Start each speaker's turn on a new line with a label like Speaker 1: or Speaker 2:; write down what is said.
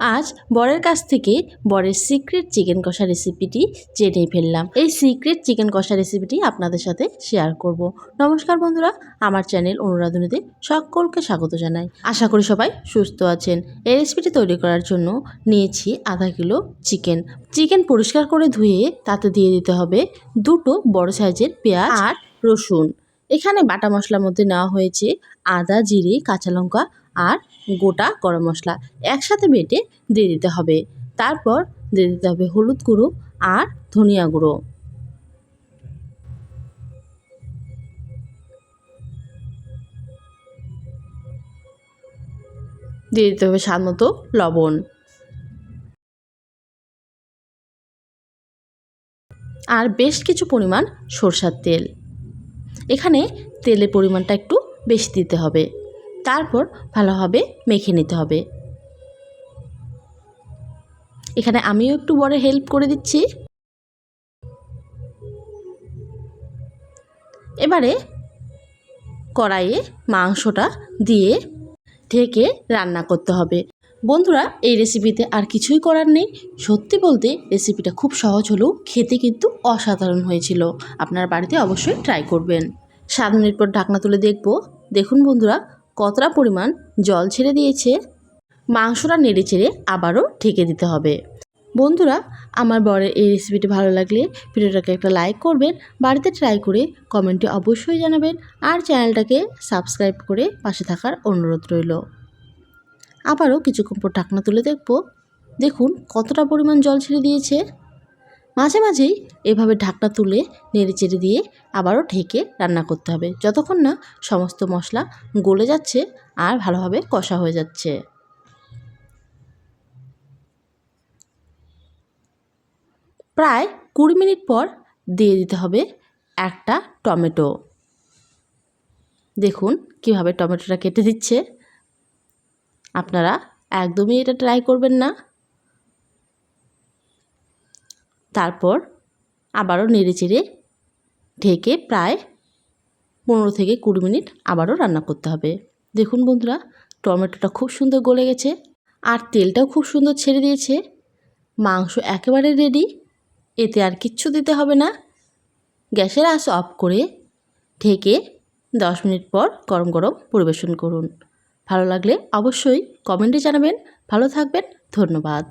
Speaker 1: আজ বরের কাছ থেকে বরের সিক্রেট চিকেন কষা রেসিপিটি জেনে ফেললাম। এই সিক্রেট চিকেন কষা রেসিপিটি আপনাদের সাথে শেয়ার করব। নমস্কার বন্ধুরা, আমার চ্যানেল অনুরাধনীতে সকলকে স্বাগত জানাই। আশা করি সবাই সুস্থ আছেন। এই রেসিপিটি তৈরি করার জন্য নিয়েছি আধা কিলো চিকেন চিকেন পরিষ্কার করে ধুয়ে তাতে দিয়ে দিতে হবে দুটো বড় সাইজের পেঁয়াজ আর রসুন। এখানে বাটা মশলার মধ্যে নেওয়া হয়েছে আদা, জিরে, কাঁচা লঙ্কা আর গোটা গরম মশলা একসাথে বেটে দিয়ে দিতে হবে। তারপর দিয়ে দিতে হবে হলুদ গুঁড়ো আর ধনিয়া গুঁড়ো। দিয়ে দিতে হবে স্বাদ মতো লবণ। আর বেশ কিছু পরিমাণ সরষার তেল। এখানে তেলের পরিমাণটা একটু বেশি দিতে হবে। তারপর ভালোভাবে মেখে নিতে হবে। এখানে আমিও একটু বড় হেল্প করে দিচ্ছি। এবারে কড়াইয়ে মাংসটা দিয়ে ঢেকে রান্না করতে হবে। বন্ধুরা, এই রেসিপিতে আর কিছুই করার নেই। সত্যি বলতে রেসিপিটা খুব সহজ হলেও খেতে কিন্তু অসাধারণ হয়েছিল। আপনার বাড়িতে অবশ্যই ট্রাই করবেন। সাত মিনিট পর ঢাকনা তুলে দেখব। দেখুন বন্ধুরা কতটা পরিমাণ জল ছেড়ে দিয়েছে? মাংসটা নেড়ে চেড়ে আবারও ঢেকে দিতে হবে। বন্ধুরা, আমার বরের এই রেসিপিটি ভালো লাগলে ভিডিওটাকে একটা লাইক করবেন, বাড়িতে ট্রাই করে কমেন্টে অবশ্যই জানাবেন, আর চ্যানেলটাকে সাবস্ক্রাইব করে পাশে থাকার অনুরোধ রইল। আবারও কিছুক্ষণ পর ঢাকনা তুলে দেখব, দেখুন কতটা পরিমাণ জল ছেড়ে দিয়েছে। মাঝে মাঝেই এভাবে ঢাকনা তুলে নেড়ে চেড়ে দিয়ে আবারও ঢেকে রান্না করতে হবে। যতক্ষণ না সমস্ত মশলা গলে যাচ্ছে আর ভালোভাবে কষা হয়ে যাচ্ছে। প্রায় কুড়ি মিনিট পর দিয়ে দিতে হবে একটা টমেটো। দেখুন কীভাবে টমেটোটা কেটে দিচ্ছে। আপনারা একদমই এটা ট্রাই করবেন না। তারপর আবারও নেড়ে চেড়ে ঢেকে প্রায় পনেরো থেকে কুড়ি মিনিট আবারও রান্না করতে হবে। দেখুন বন্ধুরা, টমেটোটা খুব সুন্দর গলে গেছে আর তেলটাও খুব সুন্দর ছেড়ে দিয়েছে। মাংস একেবারে রেডি এতে আর কিচ্ছু দিতে হবে না। গ্যাসের আঁচ অফ করে ঢেকে দশ মিনিট পর গরম গরম পরিবেশন করুন। ভালো লাগলে অবশ্যই কমেন্টে জানাবেন। ভালো থাকবেন, ধন্যবাদ।